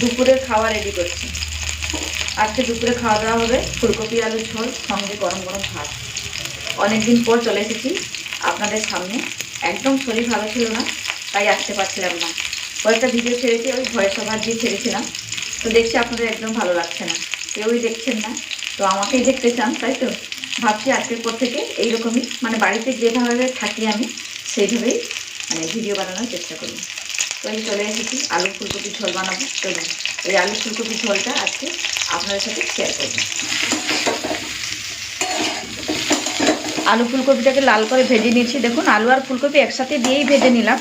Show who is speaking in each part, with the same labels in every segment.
Speaker 1: দুপুরের খাওয়া রেডি করছি। আজকে দুপুরে খাওয়া দাওয়া হবে ফুলকপি আলুর ঝোল, সঙ্গে গরম গরম ভাত। অনেকদিন পর চলে এসেছি আপনাদের সামনে। একদম শরীর ভালো ছিল না, তাই আসতে পারছিলাম না। কয়েকটা ভিডিও ছেড়েছি, ওই ভয়েস ওভার দিয়ে ছেড়েছিলাম। তো দেখছি আপনাদের একদম ভালো লাগছে না। কেউই দেখছেন না, তো আমাকেই দেখতে চান, তাই তো? ভাবছি আজকের পর থেকে এইরকমই মানে বাড়িতে যেভাবে থাকি আমি, সেইভাবেই মানে ভিডিও বানানোর চেষ্টা করি তো আমি চলে এসেছি আলু ফুলকপি ঝোল বানাবো। চলুন এই আলু ফুলকপি ঝোলটা আজকে আপনাদের সাথে শেয়ার করব। আলু ফুলকপিটাকে লাল করে ভেজে নিয়েছি। দেখুন, আলু আর ফুলকপি একসাথে দিয়েই ভেজে নিলাম।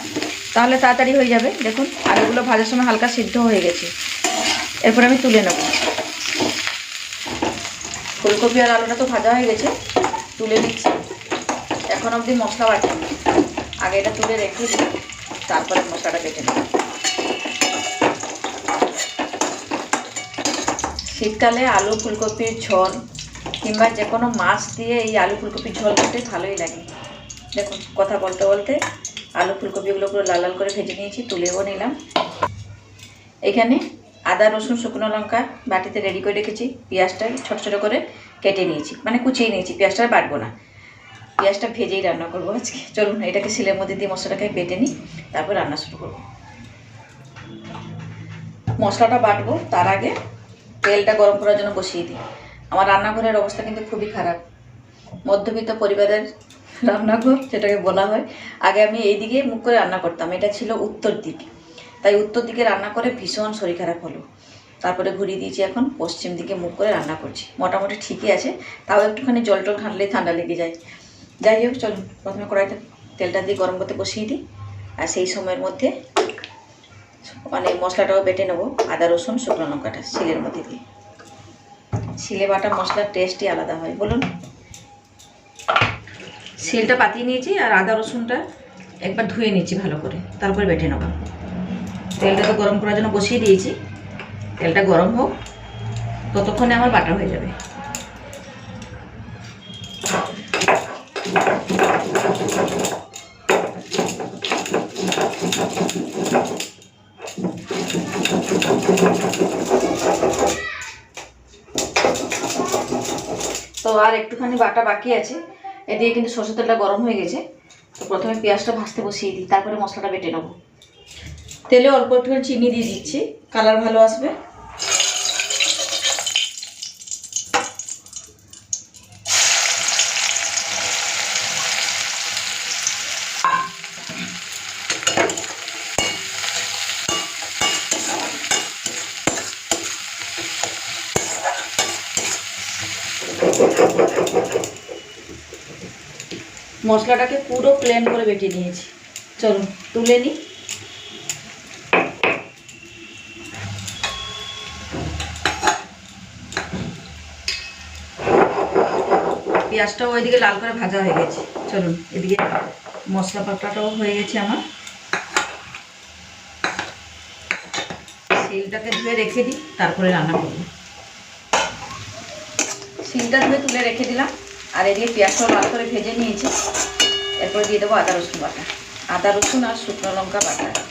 Speaker 1: তাহলে তাড়াতাড়ি হয়ে যাবে। দেখুন, আলুগুলো ভাজার সময় হালকা সিদ্ধ হয়ে গেছে। এরপর আমি তুলে নেব। ফুলকপি আর আলুটা তো ভাজা হয়ে গেছে, তুলে নিচ্ছি। এখন অবধি মশলা বাটি আগে এটা তুলে রেখে দিই তারপরে মশলাটা কেটে নেব। শীতকালে আলু ফুলকপির ঝোল কিংবা যে কোনো মাছ দিয়ে এই আলু ফুলকপির ঝোল খেতে ভালোই লাগে। দেখুন, কথা বলতে বলতে আলু ফুলকপিগুলো পুরো লাল লাল করে ভেজে নিয়েছি, তুলেও নিলাম। এখানে আদা, রসুন, শুকনো লঙ্কা বাটিতে রেডি করে রেখেছি। পেঁয়াজটা ছোটো ছোটো করে কেটে নিয়েছি মানে কুচিয়ে নিয়েছি, পেঁয়াজটা বাটবো না। পেঁয়াজটা ভেজেই রান্না করব আজকে। চলুন, এটাকে সিলের মধ্যে দিয়ে মশলাটাকে বেটে নিই, তারপর রান্না শুরু করব। মশলাটা বাটবো, তার আগে তেলটা গরম করার জন্য বসিয়ে দিই। আমার রান্নাঘরের অবস্থা কিন্তু খুবই খারাপ। মধ্যবিত্ত পরিবারের রান্নাঘর, যেটাকে বলা হয়, আগে আমি এই দিকে মুখ করে রান্না করতাম। এটা ছিল উত্তর দিক। তাই উত্তর দিকে রান্না করে ভীষণ শরীর খারাপ হলো। তারপরে ঘুরিয়ে দিয়েছি এখন, পশ্চিম দিকে মুখ করে রান্না করছি। মোটামুটি ঠিকই আছে, তাও একটুখানি জল টল ঘাঁটলেই ঠান্ডা লেগে যায়। যাই হোক চলুন প্রথমে কড়াইটা তেলটা দিয়ে গরম করতে বসিয়ে দিই। আর সেই সময়ের মধ্যে মানে মশলাটাও বেটে নেব, আদা, রসুন, শুকনো লঙ্কাটা শিলের মধ্যে দিয়ে। শিলে বাটা মশলার টেস্টই আলাদা হয়, বলুন। শিলটা পাতিয়ে নিয়েছি আর আদা, রসুনটা একবার ধুয়ে নিচ্ছি ভালো করে, তারপরে বেটে নেব। তেলটা তো গরম করার জন্য বসিয়ে দিয়েছি, তেলটা গরম হোক, ততক্ষণে আমার বাটা হয়ে যাবে। আর একটুখানি বাটা বাকি আছে। এ দিয়ে কিন্তু সরষের তেলটা গরম হয়ে গেছে। তো প্রথমে পেঁয়াজটা ভাজতে বসিয়ে দিই, তারপরে মশলাটা বেটে নেব। তেলে অল্প একটুখানি চিনি দিয়ে দিচ্ছি, কালার ভালো আসবে। মশলাটাকে পুরো প্লেন করে বেটে নিয়েছি। চলুন, তুলে নিই পেঁয়াজটাও ওইদিকে লাল করে ভাজা হয়ে গেছে। চলুন, এদিকে মশলা পাতাটাও হয়ে গেছে আমার। শিলটাকে ধুয়ে রেখে দিই, তারপরে রান্না করব। শিলটা ধুয়ে তুলে রেখে দিলাম। আর এদিকে পেঁয়াজটাও লাল করে ভেজে নিয়েছি। এরপর দিয়ে দেবো আদা রসুন বাটা। আদা রসুন আর শুকনো লঙ্কা বাটা।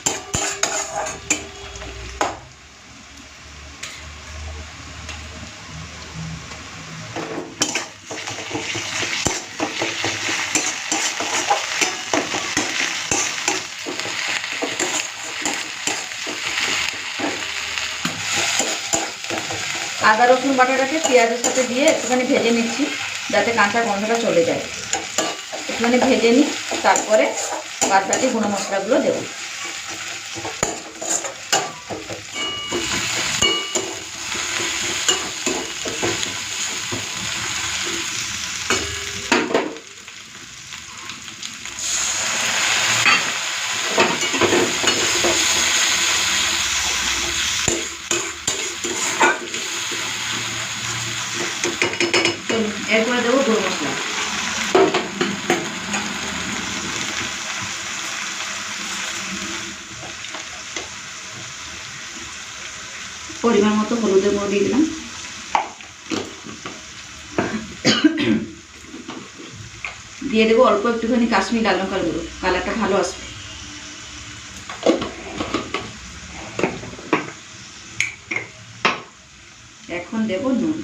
Speaker 1: আদা, রসুন বাটাটাকে পেঁয়াজের সাথে দিয়ে একটুখানি ভেজে নিচ্ছি, যাতে কাঁচা গন্ধটা চলে যায়। একটুখানি ভেজে নিই, তারপরে বাদ বাকি গুঁড়ো মশলাগুলো দেবো। পরিমাণ মতো হলুদের গুঁড়ো দিয়ে দিলাম। দিয়ে দেবো অল্প একটুখানি কাশ্মীর লাল লঙ্কার গুঁড়ো। কালারটা ভালো আসবে। এখন দেবো নুন।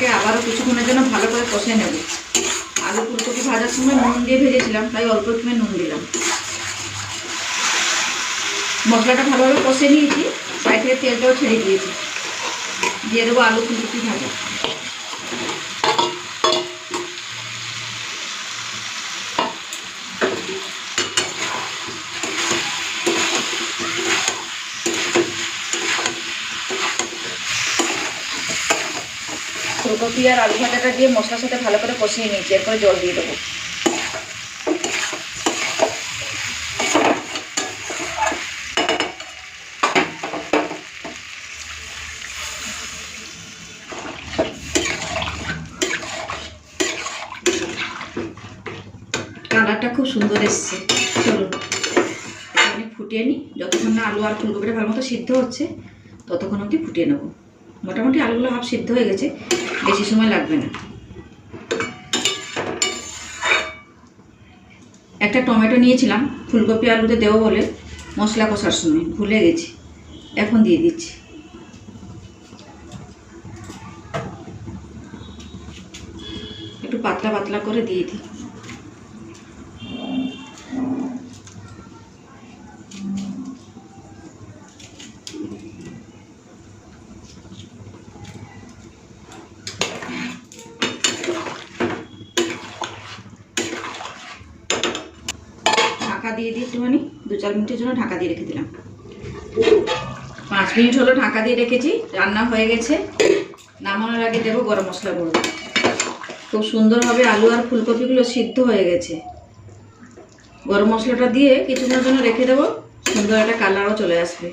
Speaker 1: মশলাটাকে আবারও কিছুক্ষণের জন্য ভালো করে কষে নেব। আলু ফুলকপি ভাজার সময় নুন দিয়ে ভেজেছিলাম, তাই অল্প একটু নুন দিলাম। মশলাটা ভালোভাবে কষে নিয়েছি তাই থেকে তেলটাও ছেড়ে দিয়েছি। দিয়ে দেবো আলু ফুলকপি ভাজা। ফুলকপি আর আলু ভাজাটা দিয়ে মশলার সাথে ভালো করে কষিয়ে নিয়েছি, এরপরে জল দিয়ে দেবো। কালারটা খুব সুন্দর এসছে। চলুন ফুটিয়ে নিই। যতক্ষণ না আলু আর ফুলকপিটা ভালো মতো সিদ্ধ হচ্ছে, ততক্ষণ অবধি ফুটিয়ে নেব। মোটামুটি আলুগুলো হাফ সিদ্ধ হয়ে গেছে। বেশি সময় লাগবে না। একটা টমেটো নিয়েছিলাম, ফুলকপি আলুতে দেবো বলে মশলা কষার সময়, ভুলে গেছি। এখন দিয়ে দিচ্ছি। একটু পাতলা পাতলা করে দিয়ে দিই। ঢাকা দিয়ে দিই একটুখানি দু চার মিনিটের জন্য ঢাকা দিয়ে রেখে দিলাম। পাঁচ মিনিট হলো ঢাকা দিয়ে রেখেছি, রান্না হয়ে গেছে। নামানোর আগে দেবো গরম মশলা গুঁড়ো। খুব সুন্দরভাবে আলু আর ফুলকপিগুলো সিদ্ধ হয়ে গেছে। গরম মশলাটা দিয়ে কিছুক্ষণের জন্য রেখে দেবো, সুন্দর একটা কালারও চলে আসবে।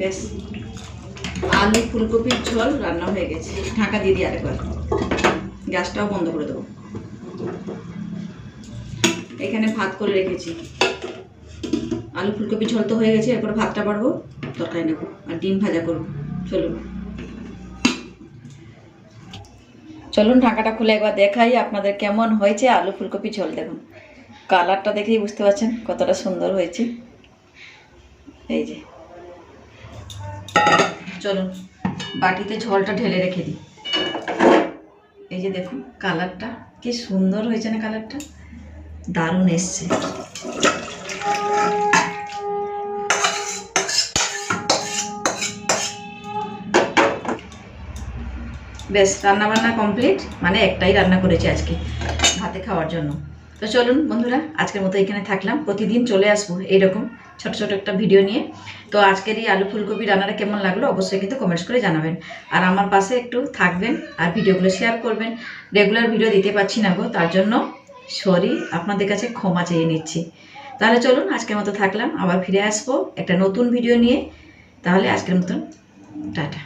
Speaker 1: বেশ, আলু ফুলকপির ঝোল রান্না হয়ে গেছে। ঢাকা দিয়ে দিই আরেকবার। গ্যাসটাও বন্ধ করে দেবো। এখানে ভাত করে রেখেছি। আলু ফুলকপি ঝোল তো হয়ে গেছে, এরপর ভাতটা বাড়বো, তরকারি নেব, আর ডিম ভাজা করব। চলুন। চলুন, ঢাকাটা খুলে একবার দেখাই আপনাদের কেমন হয়েছে আলু ফুলকপি ঝোল। দেখুন, কালারটা দেখেই বুঝতে পারছেন কতটা সুন্দর হয়েছে। এই যে চলুন বাটিতে ঝলটা ঢেলে রেখে দিই। এই যে দেখুন, কালারটা, কি সুন্দর হয়েছে না কালারটা? দারুণ এসছে। বেশ রান্না বান্না কমপ্লিট মানে একটাই রান্না করেছি আজকে, ভাতে খাওয়ার জন্য। তো চলুন বন্ধুরা, আজকের মতো এখানে থাকলাম। প্রতিদিন চলে আসব এইরকম ছোট ছোট একটা ভিডিও নিয়ে। তো আজকের এই আলু ফুলকপি রান্নাটা কেমন লাগল অবশ্যই কিন্তু কমেন্টস করে জানাবেন। আর আমার পাশে একটু থাকবেন আর ভিডিওগুলো শেয়ার করবেন। রেগুলার ভিডিও দিতে পারছি না গো, তার জন্য সরি আপনাদের কাছে ক্ষমা চেয়ে নিচ্ছি। তাহলে চলুন, আজকের মতো থাকলাম, আবার ফিরে আসব একটা নতুন ভিডিও নিয়ে। তাহলে আজকের মতন, টাটা।